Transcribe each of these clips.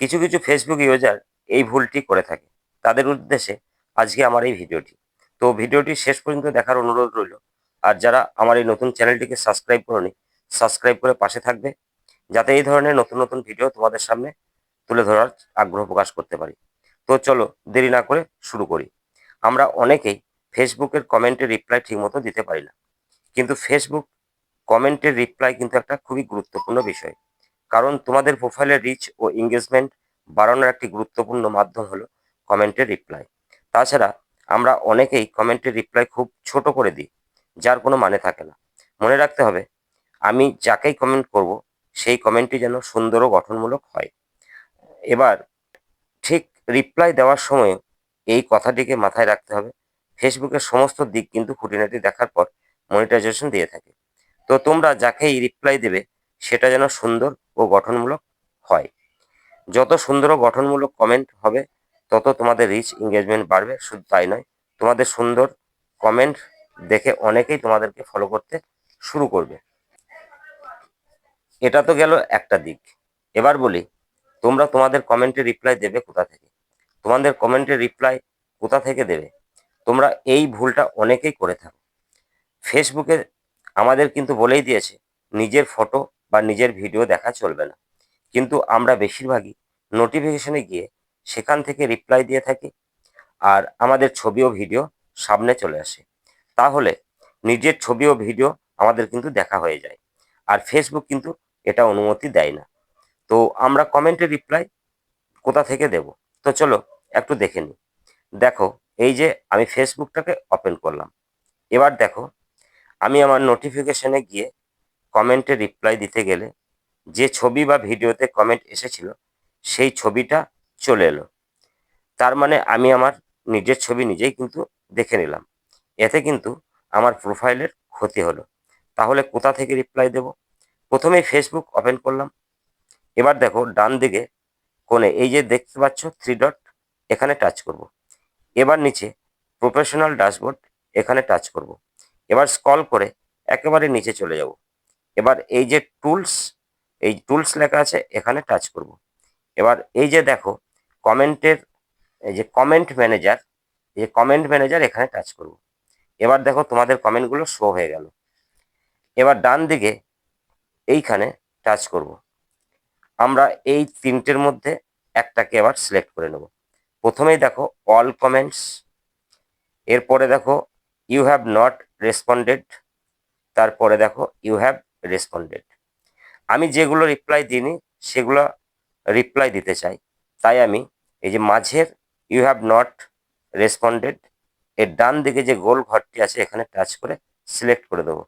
কিছু কিছু Facebook user এই ভুলটি করে থাকে। তাদের উদ্দেশ্যে আজকে আমার এই ভিডিওটি। তো ভিডিওটি শেষ পর্যন্ত দেখার অনুরোধ রইল। আর যারা আমার এই নতুন চ্যানেলটিকে সাবস্ক্রাইব করনি সাবস্ক্রাইব করে পাশে থাকবে। যাতে এই ধরনের নতুন নতুন ভিডিও তোমাদের সামনে তুলে ধরার আগ্রহ প্রকাশ করতে পারি। তো চলো দেরি না করে শুরু করি। আমরা অনেকেই ফেসবুকের কমেন্টে রিপ্লাই ঠিকমতো দিতে পারি না। কিন্তু ফেসবুক কমেন্টের রিপ্লাই কিন্তু একটা খুবই গুরুত্বপূর্ণ বিষয়। কারণ তোমাদের প্রোফাইলের রিচ ও এঙ্গেজমেন্ট বাড়ানোর একটি গুরুত্বপূর্ণ মাধ্যম হলো কমেন্টের রিপ্লাই তাছাড়া আমরা অনেকেই কমেন্টের রিপ্লাই খুব ছোট করে দিই, যার কোনো মানে থাকে না। মনে রাখতে হবে, আমি যাকেই কমেন্ট করব, সেই কমেন্টটি যেন সুন্দর ও গঠনমূলক হয়। এবার ঠিক রিপ্লাই দেওয়ার সময় এই কথাটিকে মাথায় রাখতে হবে ফেসবুকের সমস্ত দিক কিন্তু খুঁটিনাটি দেখার পর মনিটাইজেশন দিয়ে থাকে। তো তোমরা যাকেই রিপ্লাই দেবে সেটা যেন সুন্দর ও গঠনমূলক হয়। যত সুন্দর ও গঠনমূলক কমেন্ট হবে, তত তোমাদের রিচ এঙ্গেজমেন্ট বাড়বে। শুধু তাই নয়, তোমাদের সুন্দর কমেন্ট দেখে অনেকেই তোমাদেরকে ফলো করতে শুরু করবে। এটা তো গেল একটা দিক। এবার বলি, তোমরা তোমাদের কমেন্টে রিপ্লাই দেবে কোথা থেকে? তোমাদের কমেন্টে রিপ্লাই কোথা থেকে দেবে? তোমরা এই ভুলটা অনেকেই করে থাকো। ফেসবুকে আমাদের কিন্তু বলেই দিয়েছে, নিজের ফটো বা নিজের ভিডিও দেখা চলবে না। কিন্তু আমরা বেশিরভাগই নোটিফিকেশনে গিয়ে সেখান থেকে রিপ্লাই দিয়ে থাকি আর আমাদের ছবি ও ভিডিও সামনে চলে আসে। তাহলে নিজের ছবি ও ভিডিও আমাদের কিন্তু দেখা হয়ে যায় আর ফেসবুক কিন্তু এটা অনুমতি দেয় না। তো আমরা কমেন্টে রিপ্লাই কোথা থেকে দেব? তো চলো একটু দেখে নিই। দেখো, এই যে আমি ফেসবুকটাকে ওপেন করলাম। এবার দেখো, আমি আমার নোটিফিকেশনে গিয়ে কমেন্টে রিপ্লাই দিতে গেলে যে ছবি বা ভিডিওতে কমেন্ট এসেছিল, সেই ছবিটা চলে এলো। তার মানে আমি আমার নিজের ছবি নিজেই কিন্তু দেখে নিলাম। এতে কিন্তু আমার প্রোফাইলের ক্ষতি হলো। তাহলে কোথা থেকে রিপ্লাই দেব? প্রথমেই ফেসবুক ওপেন করলাম। এবার দেখো ডান দিকে কোণে এই যে দেখতে পাচ্ছ থ্রি ডট এখানে টাচ করব। এবার নিচে প্রফেশনাল ড্যাশবোর্ড এখানে টাচ করব। এবার স্কল করে একেবারে নিচে চলে যাব। এবার এই যে টুলস এই টুলস লেখা আছে, এখানে টাচ করব। এবার এই যে দেখো কমেন্টের এই যে কমেন্ট ম্যানেজার এই কমেন্ট ম্যানেজার এখানে টাচ করব। এবার দেখো তোমাদের কমেন্টগুলো শো হয়ে গেল এবার ডান দিকে এইখানে টাচ করব। আমরা এই তিনটের মধ্যে একটাকে এবার সিলেক্ট করে নেব প্রথমেই দেখো অল কমেন্টস এরপরে দেখো ইউ হ্যাভ নট রেসপন্ডেড তারপরে দেখো ইউ হ্যাভ রেসপন্ডেড আমি যেগুলো রিপ্লাই দিইনি, সেগুলো রিপ্লাই দিতে চাই। তাই আমি এই যে মাঝের ইউ হ্যাভ নট রেসপন্ডেড এর ডান দিকে যে গোল ঘরটি আছে, এখানে টাচ করে সিলেক্ট করে দেবো।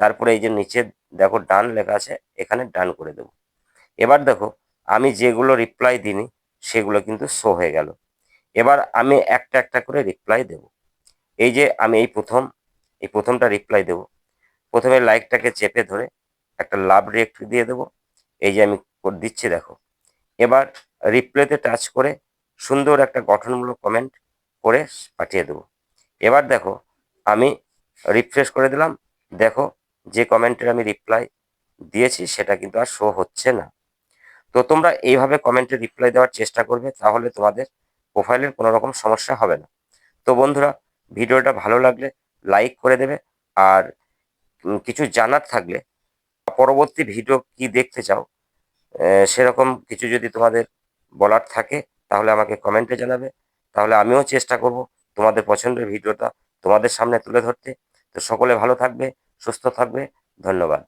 তারপরে এই যে নিচে দেখো ডান লেখা আছে, এখানে ডান করে দেবো। এবার দেখো, আমি যেগুলো রিপ্লাই দিইনি, সেগুলো কিন্তু শো হয়ে গেল। এবার আমি একটা একটা করে রিপ্লাই দেব। এই যে আমি এই প্রথম, এই প্রথমটা রিপ্লাই দেব। প্রথমে লাইকটাকে চেপে ধরে একটা লাভ রিয়েক্ট দিয়ে দেব। এই যে আমি দিচ্ছি, দেখো। এবার রিপ্লাইতে টাচ করে সুন্দর একটা গঠনমূলক কমেন্ট করে পাঠিয়ে দেব। এবার দেখো, আমি রিফ্রেশ করে দিলাম। দেখো, যে কমেন্টের আমি রিপ্লাই দিয়েছি, সেটা কিন্তু আর শো হচ্ছে না। তো তোমরা এইভাবে কমেন্টে রিপ্লাই দেওয়ার চেষ্টা করবে, তাহলে তোমাদের প্রোফাইলের কোনো রকম সমস্যা হবে না। তো বন্ধুরা, ভিডিওটা ভালো লাগলে লাইক করে দেবে, আর কিছু জানার থাকলে পরবর্তী ভিডিও কি দেখতে চাও সেরকম কিছু যদি তোমাদের বলার থাকে, তাহলে আমাকে কমেন্টে জানাবে। তাহলে আমিও চেষ্টা করব তোমাদের পছন্দের ভিডিওটা তোমাদের সামনে তুলে ধরতে। তো সকলে ভালো থাকবে, সুস্থ থাকবে, ধন্যবাদ।